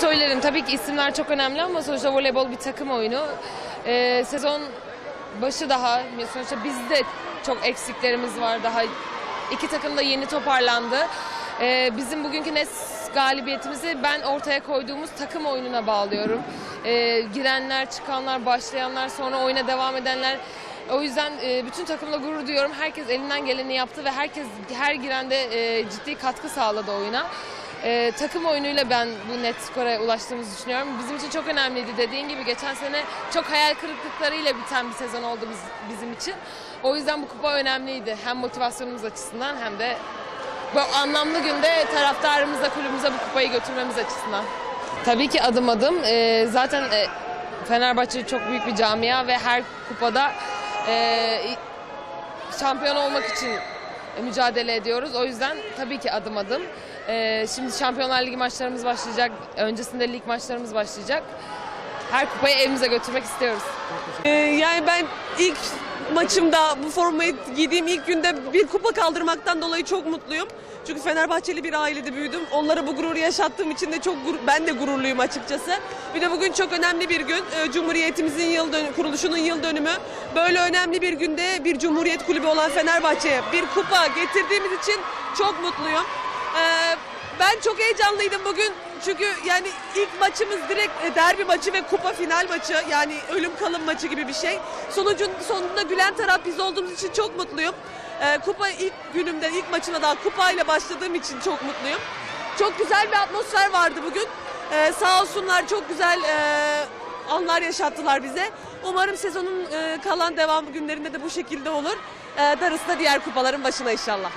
söylerim. Tabii ki isimler çok önemli ama sonuçta voleybol bir takım oyunu. Ee, sezon başı daha sonuçta bizde çok eksiklerimiz var. Daha iki takım da yeni toparlandı. Ee, bizim bugünkü net galibiyetimizi ben ortaya koyduğumuz takım oyununa bağlıyorum. Ee, girenler, çıkanlar, başlayanlar, sonra oyuna devam edenler. O yüzden e, bütün takımla gurur duyuyorum. Herkes elinden geleni yaptı ve herkes her girende e, ciddi katkı sağladı oyuna. Ee, takım oyunuyla ben bu net skora ulaştığımızı düşünüyorum. Bizim için çok önemliydi. Dediğin gibi geçen sene çok hayal kırıklıklarıyla biten bir sezon oldu biz- bizim için. O yüzden bu kupa önemliydi. Hem motivasyonumuz açısından hem de bu anlamlı günde taraftarımıza, kulübümüze bu kupayı götürmemiz açısından. Tabii ki adım adım. Ee, zaten e, Fenerbahçe çok büyük bir camia ve her kupada e, şampiyon olmak için mücadele ediyoruz. O yüzden tabii ki adım adım. Ee, şimdi Şampiyonlar Ligi maçlarımız başlayacak. Öncesinde lig maçlarımız başlayacak. Her kupayı evimize götürmek istiyoruz. Ee, yani ben ilk maçımda bu formayı giydiğim ilk günde bir kupa kaldırmaktan dolayı çok mutluyum. Çünkü Fenerbahçeli bir ailede büyüdüm. Onlara bu gururu yaşattığım için de çok ben de gururluyum açıkçası. Bir de bugün çok önemli bir gün. Ee, Cumhuriyetimizin yıl dön- kuruluşunun yıl dönümü. Böyle önemli bir günde bir Cumhuriyet Kulübü olan Fenerbahçe'ye bir kupa getirdiğimiz için çok mutluyum. Ee, ben çok heyecanlıydım bugün. Çünkü yani ilk maçımız direkt e, derbi maçı ve kupa final maçı. Yani ölüm kalım maçı gibi bir şey. Sonucun sonunda gülen taraf biz olduğumuz için çok mutluyum. Ee, kupa ilk günümde, ilk maçına daha kupayla başladığım için çok mutluyum. Çok güzel bir atmosfer vardı bugün. Ee, sağ olsunlar çok güzel e, anlar yaşattılar bize. Umarım sezonun e, kalan devam günlerinde de bu şekilde olur. Ee, darısı da diğer kupaların başına inşallah.